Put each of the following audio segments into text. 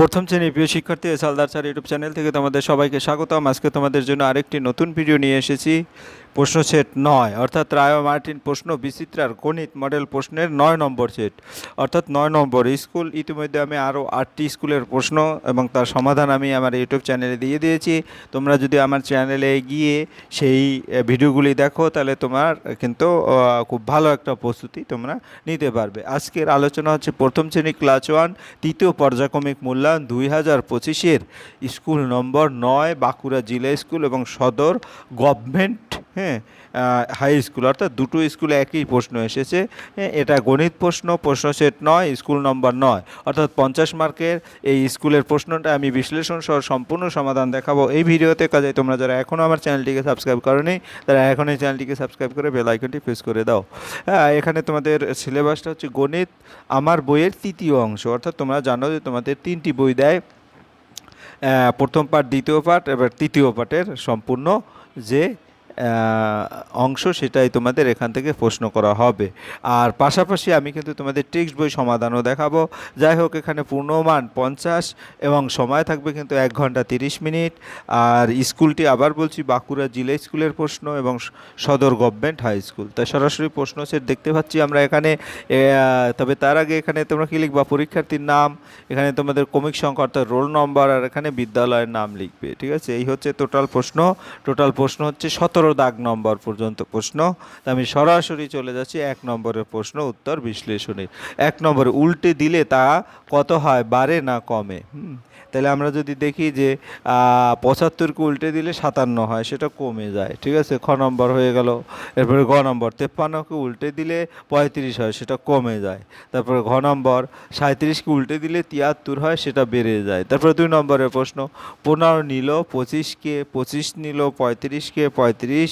প্রথম শ্রেণির প্রিয় শিক্ষার্থী সালদার স্যার ইউটিউব চ্যানেল থেকে তোমাদের সবাইকে স্বাগতম। আজকে তোমাদের জন্য আরেকটি নতুন ভিডিও নিয়ে এসেছি। প্রশ্ন সেট নয়। অর্থাৎ রায় মার্টিন প্রশ্ন বিচিত্রার গণিত মডেল প্রশ্নের নয় নম্বর সেট। অর্থাৎ নয় নম্বর স্কুল। ইতিমধ্যে আমি আরও আটটি স্কুলের প্রশ্ন এবং তার সমাধান আমি আমার ইউটিউব চ্যানেলে দিয়ে দিয়েছি। তোমরা যদি আমার চ্যানেলে গিয়ে সেই ভিডিওগুলি দেখো, তাহলে তোমার কিন্তু খুব ভালো একটা প্রস্তুতি তোমরা নিতে পারবে। আজকের আলোচনা হচ্ছে প্রথম শ্রেণি ক্লাস ওয়ান, তৃতীয় পর্যায়ক্রমিক মূল্যায়ন দুই হাজার পঁচিশের স্কুল নম্বর নয়, বাঁকুড়া জেলা স্কুল এবং সদর গভর্নমেন্ট হ্যাঁ হাই স্কুল অর্থাৎ দুটো স্কুলে একই প্রশ্ন এসেছে। হ্যাঁ, এটা গণিত প্রশ্ন প্রশ্ন সেট নয় স্কুল নম্বর নয়। অর্থাৎ পঞ্চাশ মার্কের এই স্কুলের প্রশ্নটা আমি বিশ্লেষণ সহ সম্পূর্ণ সমাধান দেখাবো। এই ভিডিওতে কাজে তোমরা যারা এখনও আমার চ্যানেলটিকে সাবস্ক্রাইব করনি তারা এখন এই চ্যানেলটিকে সাবস্ক্রাইব করে বেল আইকনটি প্রেস করে দাও। হ্যাঁ এখানে তোমাদের সিলেবাসটা হচ্ছে গণিত আমার বইয়ের তৃতীয় অংশ। অর্থাৎ তোমরা জানো যে তোমাদের তিনটি বই দেয়। প্রথম পার্ট দ্বিতীয় পার্ট এবার তৃতীয় পার্টের সম্পূর্ণ যে অংশ সেটাই তোমাদের এখান থেকে প্রশ্ন করা হবে। আর পাশাপাশি আমি কিন্তু তোমাদের টেক্সট বই সমাধানও দেখাবো। যাই হোক, এখানে পূর্ণমান পঞ্চাশ এবং সময় থাকবে কিন্তু এক ঘণ্টা তিরিশ মিনিট। আর স্কুলটি আবার বলছি বাঁকুড়া জেলা স্কুলের প্রশ্ন এবং সদর গভর্নমেন্ট হাই স্কুল। তাই সরাসরি প্রশ্ন সেট দেখতে পাচ্ছি আমরা এখানে। তবে তার আগে এখানে তোমরা কি লিখবা? পরীক্ষার্থীর নাম, এখানে তোমাদের কমিক সংখ্যা অর্থাৎ রোল নম্বর আর এখানে বিদ্যালয়ের নাম লিখবে। ঠিক আছে? এই হচ্ছে টোটাল প্রশ্ন। টোটাল প্রশ্ন হচ্ছে সতেরো দাগ নম্বর পর্যন্ত প্রশ্ন। আমি সরাসরি চলে যাচ্ছি এক নম্বরের প্রশ্ন, উত্তর বিশ্লেষণের। এক নম্বরে উল্টে দিলে তা কত হয়? বাড়ে না কমে? তাহলে আমরা যদি দেখি যে পঁচাত্তরকে উল্টে দিলে সাতান্ন হয়, সেটা কমে যায়, ঠিক আছে? খ নম্বর হয়ে গেল, এরপরে ঘ নম্বর তেপ্পান্নকে উল্টে দিলে পঁয়ত্রিশ হয়, সেটা কমে যায়, তারপরে ঘ নম্বর সাঁত্রিশকে উল্টে দিলে তিয়াত্তর হয়, সেটা বেড়ে যায়, তারপরে দুই নম্বরের প্রশ্ন, পনেরো নিল পঁচিশকে পঁচিশ নিল পঁয়ত্রিশকে পঁয়ত্রিশ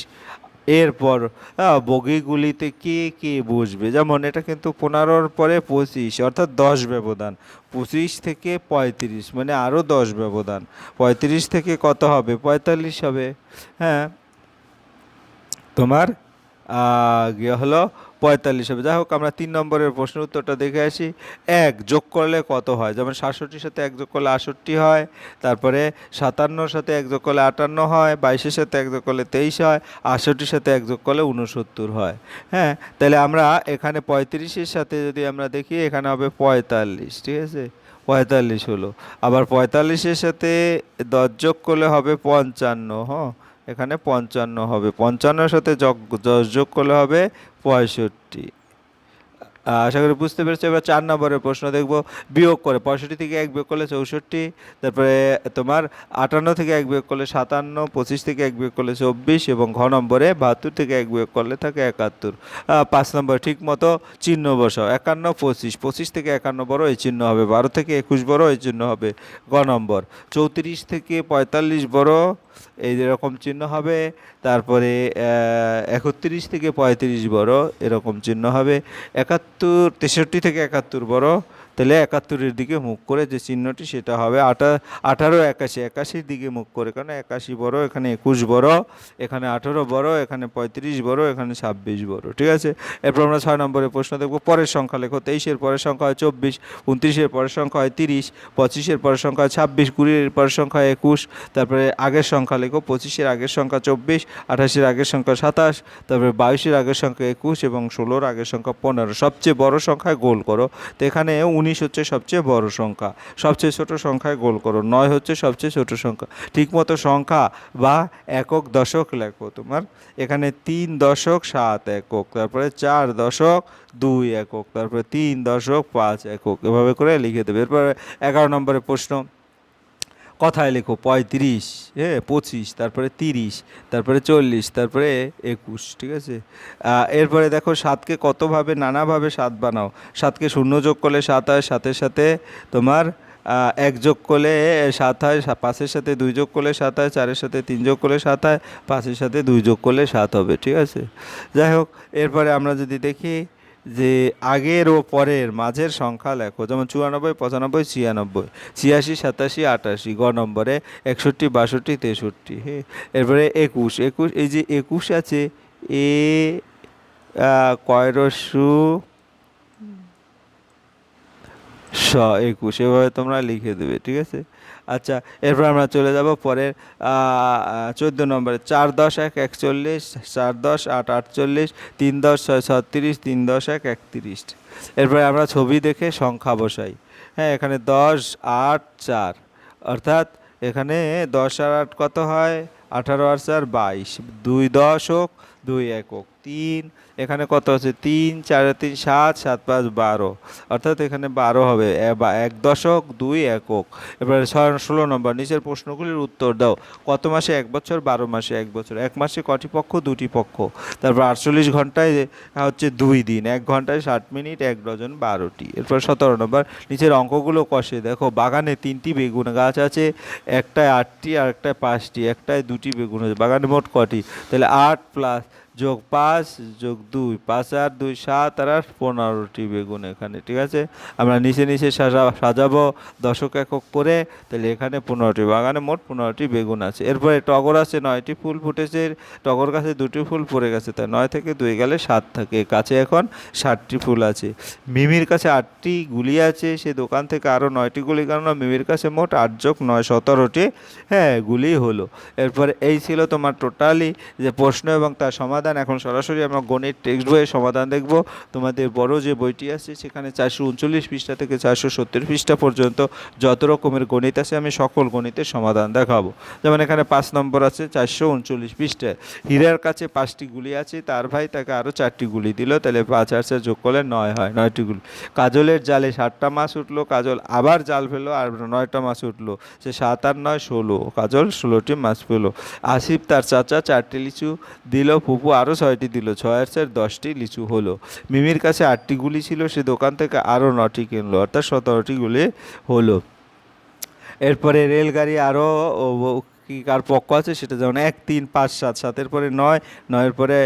এরপর বগিগুলিতে কে কে বসবে? যেমন এটা কিন্তু পনেরোর পরে পঁচিশ, অর্থাৎ দশ ব্যবধান। পঁচিশ থেকে পঁয়ত্রিশ মানে আরও দশ ব্যবধান। পঁয়ত্রিশ থেকে কত হবে? পঁয়তাল্লিশ হবে। হ্যাঁ। তোমার গিয়ে হলো পঁয়তাল্লিশ হবে। যাই হোক, আমরা তিন নম্বরের প্রশ্নের উত্তরটা দেখে আসি। এক যোগ করলে কত হয়? যেমন সাতষট্টির সাথে এক যোগ করলে আটষট্টি হয়, তারপরে সাতান্নর সাথে এক যোগ করলে আটান্ন হয়, বাইশের সাথে এক যোগ করলে তেইশ হয়, আটষট্টির সাথে এক যোগ করলে উনসত্তর হয়। হ্যাঁ তাহলে আমরা এখানে পঁয়ত্রিশের সাথে যদি আমরা দেখি, এখানে হবে পঁয়তাল্লিশ, ঠিক আছে? পঁয়তাল্লিশ হলো। আবার পঁয়তাল্লিশের সাথে দশ যোগ করলে হবে পঞ্চান্ন হ্যাঁ? এখানে পঞ্চান্ন হবে। পঞ্চান্নর সাথে যোগ যোগ করলে হবে পঁয়ষট্টি। আশা করি বুঝতে পেরেছ? এবার চার নম্বরের প্রশ্ন দেখব। বিয়োগ করে পঁয়ষট্টি থেকে এক বিয়োগ করলে চৌষট্টি, তারপরে তোমার আটান্ন থেকে এক বিয়োগ করলে সাতান্ন, পঁচিশ থেকে এক বিয়োগ করলে চব্বিশ এবং ঘ নম্বরে বাহাত্তর থেকে এক বিয়োগ করলে থাকে একাত্তর। পাঁচ নম্বর ঠিক মতো চিহ্ন বসাও। একান্ন, পঁচিশ পঁচিশ থেকে একান্ন বড় এই চিহ্ন হবে। বারো থেকে একুশ বড় এই চিহ্ন হবে। গ নম্বর চৌত্রিশ থেকে পঁয়তাল্লিশ বড় এই এরকম চিহ্ন হবে, তারপরে একত্রিশ থেকে পঁয়ত্রিশ বড় এরকম চিহ্ন হবে, একাত্তর, তেষট্টি থেকে একাত্তর বড় তাহলে একাত্তরের দিকে মুখ করে যে চিহ্নটি সেটা হবে আটা, আঠারো একাশি, একাশির দিকে মুখ করে কারণ একাশি বড়, এখানে একুশ বড়, এখানে আঠারো বড়, এখানে পঁয়ত্রিশ বড়, এখানে ছাব্বিশ বড়, ঠিক আছে? এরপর আমরা ছয় নম্বরের প্রশ্ন দেখব, পরের সংখ্যা লেখো, তেইশের পরের সংখ্যা হয় চব্বিশ, উনত্রিশের পরের সংখ্যা হয় তিরিশ, পঁচিশের পরের সংখ্যা হয় ছাব্বিশ কুড়ির পরের সংখ্যা একুশ, তারপরে আগের সংখ্যা লেখো, পঁচিশের আগের সংখ্যা চব্বিশ, আঠাশের আগের সংখ্যা সাতাশ, তারপরে বাইশের আগের সংখ্যা একুশ এবং ষোলোর আগের সংখ্যা পনেরো, সবচেয়ে বড় সংখ্যায় গোল করো। তো এখানে উনিশ হচ্ছে সবচেয়ে বড় সংখ্যা। সবচেয়ে ছোট সংখ্যায় গোল করো। নয় হচ্ছে সবচেয়ে ছোট সংখ্যা। ঠিকমতো সংখ্যা বা একক দশক লেখো তোমার। এখানে তিন দশক সাত একক, তারপরে চার দশক দুই একক, তারপরে তিন দশক পাঁচ একক। এভাবে করে লিখে দেবে। এরপরে এগারো নম্বরের প্রশ্ন। কথায় লেখো, পঁয়ত্রিশ হ্যাঁ পঁচিশ, তারপরে তিরিশ, তারপরে চল্লিশ, তারপরে একুশ, ঠিক আছে? এরপরে দেখো সাতকে কতভাবে, নানাভাবে সাত বানাও? সাতকে শূন্য যোগ করলে সাত হয়, সাতের সাথে তোমার এক যোগ করলে সাত হয় পাঁচের সাথে দুই যোগ করলে সাত হয়, চারের সাথে তিন যোগ করলে সাত হয়, পাঁচের সাথে দুই যোগ করলে সাত হবে, ঠিক আছে? যাই হোক, এরপরে আমরা যদি দেখি যে আগের ও পরের মাঝের সংখ্যা লেখো, যেমন চুরানব্বই, পঁচানব্বই, ছিয়ানব্বই, ছিয়াশি, সাতাশি, আটাশি, গ নম্বরে একষট্টি, বাষট্টি, তেষট্টি হ্যাঁ এরপরে একুশ একুশ, এই যে একুশ আছে, এ কয়রসু স একুশ, এভাবে তোমরা লিখে দেবে, ঠিক আছে? আচ্ছা এরপর আমরা চলে যাব পরের চোদ্দ নম্বরে। চার দশ এক একচল্লিশ, চার দশ আট আটচল্লিশ, তিন দশ ছয় ছত্রিশ, তিন দশ এক একত্রিশ। এরপরে আমরা ছবি দেখে সংখ্যা বসাই। হ্যাঁ এখানে দশ, আট, চার। অর্থাৎ এখানে দশ আর আট কত হয়? আঠারো আর চার বাইশ। দুই দশক, দুই একক। তিন, এখানে কত আছে? তিন, চার তিন, সাত সাত পাঁচ, বারো। অর্থাৎ এখানে বারো হবে। এক দশক, দুই একক। এবারে ষোলো নম্বর, নিচের প্রশ্নগুলির উত্তর দাও। কত মাসে এক বছর? বারো মাসে এক বছর। এক মাসে কটি পক্ষ? দুটি পক্ষ। তারপর আটচল্লিশ ঘন্টায় হচ্ছে দুই দিন। এক ঘন্টায় ষাট মিনিট, এক ডজন বারোটি। এরপর সতেরো নম্বর, নিচের অঙ্কগুলো কষে দেখো। বাগানে তিনটি বেগুন গাছ আছে। একটায় আটটি আর একটায় পাঁচটি। একটায় দুটি বেগুন আছে। বাগানে মোট কটি? তাহলে আট প্লাস যোগ পাঁচ, যোগ দুই, পাঁচ আর দুই, সাত আর আট, পনেরোটি বেগুন এখানে, ঠিক আছে? আমরা নিচে নিচে সাজা, সাজাবো দশক একক করে, তাহলে এখানে পনেরোটি বাগানে মোট পনেরোটি বেগুন আছে। এরপরে টগর আছে নয়টি ফুল ফুটেছে, টগর গাছে দুটি ফুল পড়ে গেছে, তাই নয় থেকে দুই গেলে সাত থাকে। কাছে এখন ষাটটি ফুল আছে। মিমির কাছে আটটি গুলি আছে, সে দোকান থেকে আরও নয়টি গুলি কারণ মিমির কাছে মোট আট যোগ নয়, সতেরোটি হ্যাঁ গুলি হলো। এরপরে এই ছিল তোমার টোটালি যে প্রশ্ন এবং তার সমাধান। এখন সরাসরি আমরা গণিত টেক্সট বইয়ের সমাধান দেখব। তোমাদের বড় যে বইটি আছে, সেখানে চারশো উনচল্লিশ পৃষ্ঠা থেকে চারশো সত্তর পৃষ্ঠা পর্যন্ত যত রকমের গণিত আছে, আমি সকল গণিতের সমাধান দেখাবো। যেমন এখানে পাঁচ নম্বর আছে, চারশো উনচল্লিশ পৃষ্ঠায় হীরার কাছে পাঁচটি গুলি আছে, তার ভাই তাকে আরও চারটি গুলি দিল, তাহলে পাঁচ আর চার যোগ করলে নয় হয়, নয়টি গুলি। কাজলের জালে সাতটা মাছ উঠল, কাজল আবার জাল ফেলো আর নয়টা মাছ উঠল। সে সাত আর নয়, ষোলো। কাজল ষোলোটি মাছ পেল। আসিফ তার চাচা চারটি লিচু দিল ফুপু আরও ছয়টি দিল ছয় চার দশটি লিচু হলো। মিমির কাছে আটটি গুলি ছিল, সে দোকান থেকে আরও নটি কিনলো, অর্থাৎ সতেরোটি গুলি হলো। এরপরে রেলগাড়ি আরও কি কার পক্ষ আছে সেটা যেমন এক, তিন, পাঁচ, সাত সাতের পরে নয়, নয়ের পরে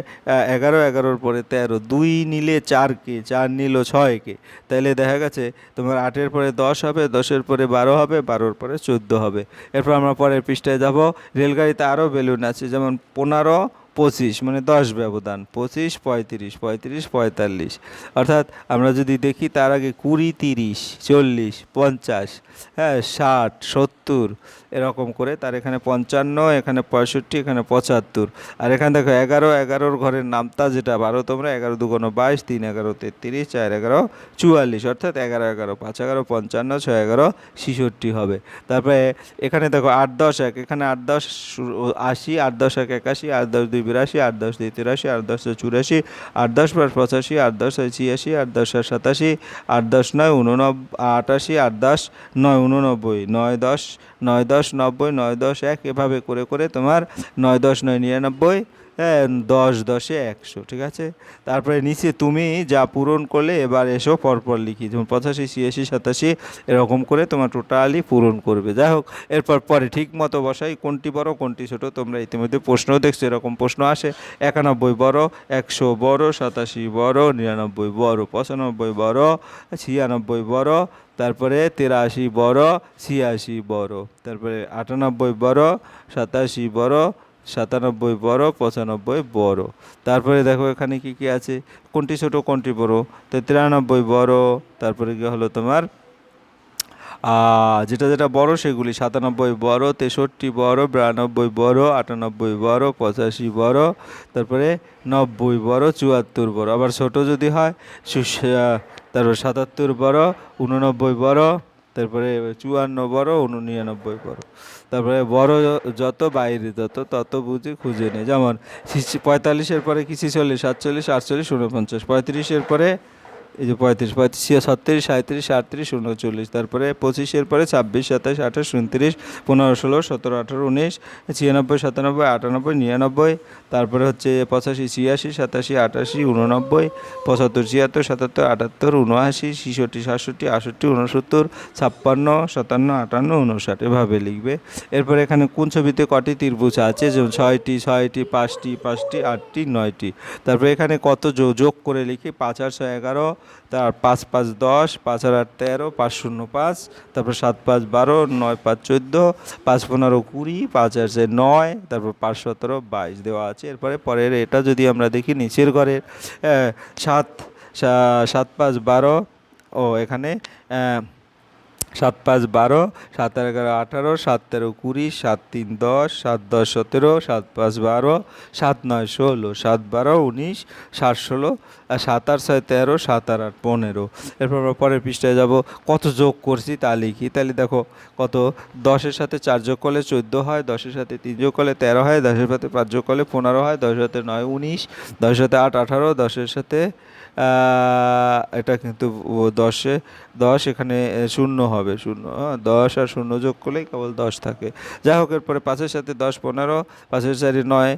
এগারো, এগারোর পরে তেরো, দুই নিলে চারকে চার নিল ছয়কে তাহলে দেখা গেছে তোমার আটের পরে দশ হবে, দশের পরে বারো হবে, বারোর পরে চোদ্দ হবে। এরপর আমরা পরের পৃষ্ঠায় যাব। রেলগাড়িতে আরও বেলুন আছে, যেমন পনেরো পঁচিশ মানে দশ ব্যবধান, পঁচিশ, পঁয়ত্রিশ পঁয়ত্রিশ, পঁয়তাল্লিশ। অর্থাৎ আমরা যদি দেখি তার আগে কুড়ি, তিরিশ, চল্লিশ, পঞ্চাশ হ্যাঁ ষাট, সত্তর, এরকম করে তার এখানে পঞ্চান্ন, এখানে পঁয়ষট্টি, এখানে পঁচাত্তর। আর এখানে দেখো এগারো, এগারোর ঘরের নামতা যেটা বারো তোমরা, এগারো দুগুণ বাইশ, তিন এগারো তেত্রিশ, চার এগারো চুয়াল্লিশ, অর্থাৎ এগারো এগারো, পাঁচ এগারো, পঞ্চান্ন, ছয় এগারো, ছিষট্টি হবে। তারপরে এখানে দেখো আট দশ এক এখানে আট দশ আশি, আট দশ এক একাশি, আট দশ দুই বিরাশি আট দশ দুই তিরাশি, আট দশ চুরাশি, আট দশ পাঁচ পঁচাশি, আট দশ ছয় ছিয়াশি, আট দশ সাত সাতাশি, আট দশ নয় উননব্বই আটাশি, আট দশ নয় উননব্বই, নয় দশ নয় দশ নব্বই, নয় দশ এক, এভাবে করে করে তোমার নয় দশ নয় নিরানব্বই দশ, দশে একশো, ঠিক আছে? তারপরে নিচে তুমি যা পূরণ করলে এবার এসো পরপর লিখি। যেমন পঁচাশি, ছিয়াশি, সাতাশি, এরকম করে তোমার টোটালি পূরণ করবে। যাই হোক, এরপর পরে ঠিক মতো বসাই। কোনটি বড়, কোনটি ছোট, তোমরা ইতিমধ্যে প্রশ্নও দেখছ, এরকম প্রশ্ন আসে। একানব্বই বড়, একশো বড়, সাতাশি বড়, নিরানব্বই বড়, পঁচানব্বই বড়, ছিয়ানব্বই বড়, তারপরে তিরাশি বড়, ছিয়াশি বড়, তারপরে আটানব্বই বড়, সাতাশি বড় সাতানব্বই বড়, পঁচানব্বই বড়। তারপরে দেখো এখানে কি কি আছে? কোনটি ছোট, কোনটি বড়? তো তিরানব্বই বড়, তারপরে কি হলো তোমার যেটা যেটা বড় সেগুলি। সাতানব্বই বড়, তেষট্টি বড়, বিরানব্বই বড়, আটানব্বই বড়, পঁচাশি বড়, তারপরে নব্বই বড়, চুয়াত্তর বড়। আবার ছোট যদি হয় তারপর সাতাত্তর বড় উননব্বই বড় তারপরে চুয়ান্ন বড়, উননিরানব্বই বড়। তারপরে বড় যত, বাইরে তত তত বুঝে খুঁজে নেই যেমন পঁয়তাল্লিশের পরে কি ছিচল্লিশ সাতচল্লিশ, আটচল্লিশ উনপঞ্চাশ পঁয়ত্রিশের পরে এই যে পঁয়ত্রিশ পঁয়ত্রিশ ছত্রিশ সাঁত্রিশ আটত্রিশ, উনচল্লিশ, তারপরে পঁচিশের পরে ছাব্বিশ, সাতাশ, আঠাশ, উনত্রিশ, পনেরো, ষোলো, সতেরো, আঠারো, উনিশ, ছিয়ানব্বই, সাতানব্বই, আটানব্বই, নিরানব্বই, তারপরে হচ্ছে পঁচাশি, ছিয়াশি, সাতাশি, আটাশি, উননব্বই, পঁচাত্তর, ছিয়াত্তর, সাতাত্তর, আটাত্তর, উনআশি, ছিষট্টি, সাতষট্টি, আটষট্টি উনসত্তর ছাপ্পান্ন, সাতান্ন, আটান্ন উনষাট এভাবে লিখবে। এরপর এখানে কোন ছবিতে কটি ত্রিভুজ আছে? যেমন ছয়টি ছয়টি, পাঁচটি পাঁচটি, আটটি, নয়টি। তারপরে এখানে কত যোগ করে লিখি? পাঁচ আর ছয়, এগারো তার পাঁচ পাঁচ দশ, পাঁচ আর আট তেরো, পাঁচ শূন্য পাঁচ, তারপর সাত পাঁচ বারো, নয় পাঁচ চোদ্দ, পাঁচ পনেরো কুড়ি, পাঁচ আর সে নয়, তারপর পাঁচ সতেরো বাইশ দেওয়া আছে। এরপরে পরের এটা যদি আমরা দেখি নিচের ঘরের সাত সাত পাঁচ বারো, ও এখানে সাত পাঁচ বারো, সাত এগারো আঠারো, সাত তেরো কুড়ি, সাত তিন দশ, সাত দশ সতেরো, সাত পাঁচ বারো, সাত নয় ষোলো, সাত বারো উনিশ, সাত ষোলো, আর সাত আট ছয় তেরো, সাত আর আট পনেরো। এরপর আমরা পরের পৃষ্ঠায় যাব, কত যোগ করছি তা লিখি। তাহলে দেখো, কত? দশের সাথে চার যোগ করলে চোদ্দ হয়, দশের সাথে তিন যোগ করলে তেরো হয়, দশের সাথে পাঁচ যোগ করলে পনেরো হয়, দশের সাথে নয় উনিশ, দশের সাথে আট আঠারো, দশের সাথে এটা কিন্তু দশে, দশ এখানে শূন্য হবে, শূন্য দশ আর শূন্য যোগ করলেই কেবল দশ থাকে। যাই হোক, এরপরে পাঁচের সাথে দশ পনেরো, পাঁচের চারি নয়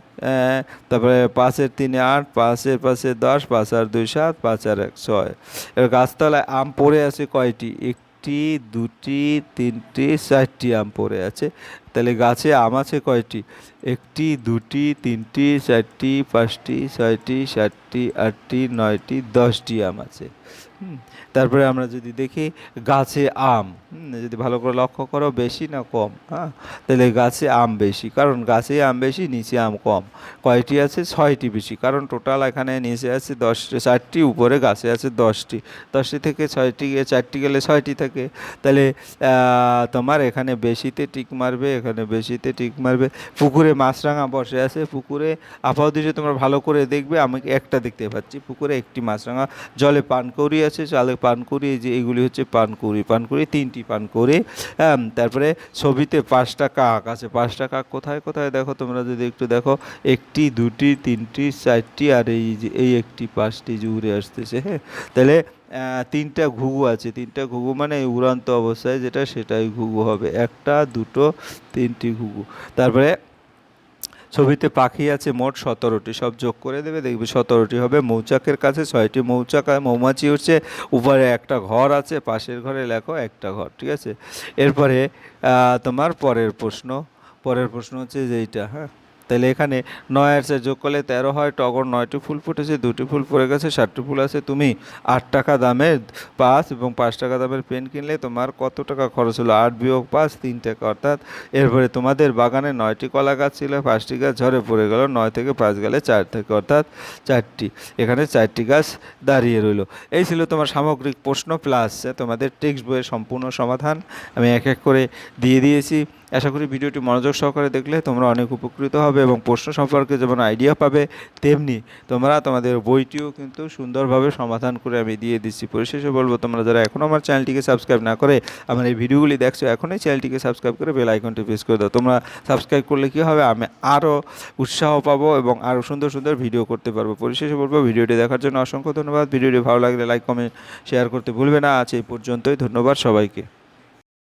তারপরে পাঁচের তিনে আট, পাঁচের পাঁচে দশ, পাঁচ আর দুই সাত, পাঁচ আর এক ছয়। এবার গাছতলায় আম পড়ে আছে কয়টি? একটি দুটি, তিনটি, চারটি আম পড়ে আছে। তাহলে গাছে আম আছে কয়টি? একটি, দুটি, তিনটি, চারটি, পাঁচটি, ছয়টি, সাতটি, আটটি, নয়টি, দশটি আম আছে। তারপরে আমরা যদি দেখি গাছে আম যদি ভালো করে লক্ষ্য করো বেশি না কম হ্যাঁ? তাহলে গাছে আম বেশি, কারণ গাছে আম বেশি, নিচে আম কম। কয়টি আছে? ছয়টি বেশি, কারণ টোটাল এখানে নিচে আছে দশটি চারটি, উপরে গাছে আছে দশটি। দশটি থেকে ছয়টি চারটি গেলে ছয়টি থাকে। তাহলে তোমার এখানে বেশিতে টিক মারবে, এখানে বেশিতে টিক মারবে। পুকুরে মাছরাঙা বসে আছে, পুকুরে আপাতত তোমরা ভালো করে দেখবে, আমি একটা দেখতে পাচ্ছি, পুকুরে একটি মাছরাঙা জলে পান পানকৌড়ি আছে জলে পানকৌড়ি, এই যে এগুলি হচ্ছে পানকৌড়ি। পানকৌড়ি তিনটি পানকৌড়ি হ্যাঁ তারপরে ছবিতে পাঁচটা কাক আছে। পাঁচটা কাক কোথায় কোথায় দেখো তোমরা যদি একটু দেখো, একটি, দুটি, তিনটি, চারটি আর এই যে, এই একটি পাঁচটি যে উড়ে আসতেছে হ্যাঁ। তাহলে তিনটা ঘুঘু আছে। তিনটা ঘুঘু মানে উড়ান্ত অবস্থায় যেটা, সেটাই ঘুঘু হবে। একটা, দুটো, তিনটি ঘুঘু। তারপরে ছবিতে পাখি আছে মোট সতেরোটি। সব যোগ করে দেবে, দেখবে সতেরোটি হবে। মৌচাকের কাছে ছয়টি মৌচাক আর মৌমাছি হচ্ছে, উপরে একটা ঘর আছে, পাশের ঘরে লেখো একটা ঘর, ঠিক আছে? এরপরে তোমার পরের প্রশ্ন। পরের প্রশ্ন হচ্ছে যে এইটা হ্যাঁ? তাহলে এখানে নয় আর যোগ করলে তেরো হয়, টগর নয়টি ফুল ফুটেছে, দুটি ফুল পড়ে গেছে, ষাটটি ফুল আছে, তুমি আট টাকা দামের পাঁচ এবং পাঁচ টাকা দামের পেন কিনলে তোমার কত টাকা খরচ হলো? আট বিয়োগ পাঁচ, তিন টাকা, অর্থাৎ এরপরে তোমাদের বাগানে নয়টি কলা গাছ ছিল, পাঁচটি গাছ ঝরে পড়ে গেল, নয় থেকে পাঁচ গেলে চার থেকে, অর্থাৎ চারটি। এখানে চারটি গাছ দাঁড়িয়ে রইল। এই ছিল তোমার সামগ্রিক প্রশ্ন প্লাস তোমাদের টেক্সট বইয়ের সম্পূর্ণ সমাধান। আমি এক এক করে দিয়ে দিয়েছি। আশা করি ভিডিওটি মনোযোগ সহকারে দেখলে তোমরা অনেক উপকৃত হবে এবং প্রশ্ন সম্পর্কে যেমন আইডিয়া পাবে, তেমনি তোমরা তোমাদের বইটিও কিন্তু সুন্দরভাবে সমাধান করে আমি দিয়ে দিচ্ছি। পরিশেষে বলব, তোমরা যারা এখনও আমার চ্যানেলটিকে সাবস্ক্রাইব না করে আমার এই ভিডিওগুলি দেখছ, এখনই চ্যানেলটিকে সাবস্ক্রাইব করে বেল আইকনটি প্রেস করে দাও। তোমরা সাবস্ক্রাইব করলে কী হবে? আমি আরও উৎসাহ পাবো এবং আরও সুন্দর সুন্দর ভিডিও করতে পারব। পরিশেষে বলব, ভিডিওটি দেখার জন্য অসংখ্য ধন্যবাদ। ভিডিওটি ভালো লাগলে লাইক কমেন্ট শেয়ার করতে ভুলবে না। আজ এই পর্যন্তই। ধন্যবাদ সবাইকে।